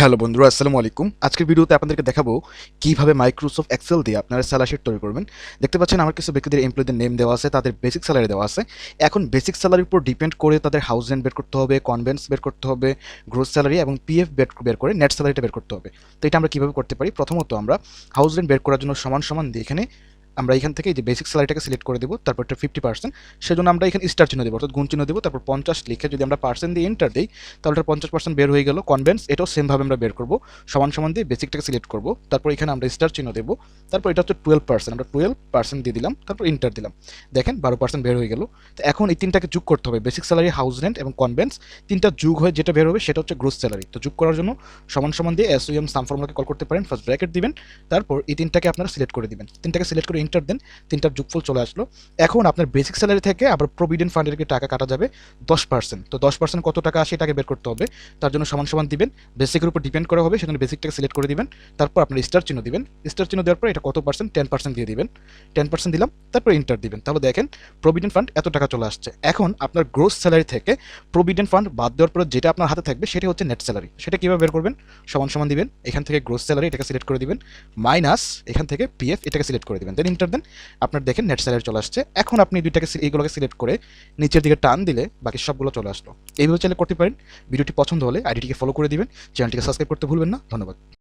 Hello বন্ধুরা, আসসালামু আলাইকুম। আজকের ভিডিওতে আপনাদেরকে দেখাবো কীভাবে মাইক্রোসফট এক্সেল দিয়ে আপনারা স্যালারি শিট তৈরি করবেন। দেখতে পাচ্ছেন আমার কিছু ব্যক্তিদের এমপ্লয়ীদের নেম দেওয়া আছে, তাদের বেসিক স্যালারি দেওয়া আছে। এখন বেসিক স্যালারির উপর ডিপেন্ড করে তাদের হাউস রেন্ট বের করতে হবে কনভেন্স বের করতে হবে গ্রোথ স্যালারি এবং পিএফ বের বের করে নেট স্যালারিটা বের করতে হবে। তো এটা আমরা কীভাবে করতে পারি? প্রথমত আমরা হাউস রেন্ট বের করার জন্য সমান সমান দিয়ে এখানে আমরা এখান থেকে যে বেসিক স্যালারিটাকে সিলেক্ট করে দেবো, তারপর একটা ফিফটি পার্সেন্ট সেজন্য আমরা এখানে স্টার চিহ্ন দেবো, অর্থাৎ গুণ চিহ্ন দেবো, তারপর পঞ্চাশ লিখে যদি আমরা পার্সেন্ট দিয়ে এন্টার দিই, তাহলে পঞ্চাশ পার্সেন্ট বের হয়ে গেল কনভেন্স এটাও সেমভাবে আমরা বের করব, সমান সমান দিয়ে বেসিকটাকে সিলেক্ট করব, তারপর এখানে আমরা স্টার চিহ্ন দেবো, তারপর এটা হচ্ছে টুয়েলভ পার্সেন্ট আমরা টুয়েলভ পার্সেন্ট দিয়ে দিলাম, তারপর ইন্টার দিলাম, দেখেন বারো পার্সেন্ট বের হয়ে গেল, তো এখন এই তিনটাকে যোগ করতে হবে বেসিক স্যালারি হাউস রেন্ট এবং কনভেন্স তিনটা যোগ হয়ে যেটা বের হবে সেটা হচ্ছে গ্রোথ স্যালারি তো যোগ করার জন্য সমান সমান দিয়ে এস ইউএম সাম ফর্মুলাকে কল করতে পারেন ফার্স্ট ব্র্যাকেট দিবেন, তারপর এই তিনটাকে আপনারা সিলেক্ট করে দিবেন, তিনটাকে সিলেক্ট করে ইন্টার দেন তিনটার যোগফল চলে আসলো। এখন আপনার বেসিক স্যালারি থেকে আবার প্রভিডেন্ট ফান্ডের টাকা কাটা যাবে দশ পার্সেন্ট তো দশ পার্সেন্ট কত টাকা আসে এটাকে বের করতে হবে। তার জন্য সমান সমান দিবেন। বেসিকের উপর ডিপেন্ড করা হবে, সেখানে বেসিকটাকে সিলেক্ট করে দিবেন। তারপর আপনার স্টার চিহ্ন দিবেন। স্টার চিহ্ন দেওয়ার পর এটা কত পার্সেন্ট টেন পার্সেন্ট দিয়ে দিবেন। টেন পার্সেন্ট দিলাম, তারপর ইন্টার দিবেন। তাহলে দেখেন প্রভিডেন্ট ফান্ড এত টাকা চলে আসছে। এখন আপনার গ্রোস স্যালারি থেকে প্রভিডেন্ট ফান্ড বাদ দেওয়ার পর যেটা আপনার হাতে থাকবে সেটা হচ্ছে নেট স্যালারি সেটা কীভাবে বের করবেন? সমান সমান দিবেন। এখান থেকে গ্রোস স্যালারি এটাকে সিলেক্ট করে দিবেন। মাইনাস এখান থেকে পিএফ এটাকে সিলেক্ট করে দিবেন। দেন ইন্টার দেন। আপনার দেখেন নেট স্যালারি চলে আসছে। এখন আপনি দুইটাকে এইগুলোকে সিলেক্ট করে নিচের দিকে টান দিলে বাকি সবগুলো চলে আসলো। এইভাবে চাইলে করতে পারেন। ভিডিওটি পছন্দ হলে আইডিটিকে ফলো করে দিবেন। চ্যানেলটিকে সাবস্ক্রাইব করতে ভুলবেন না। ধন্যবাদ।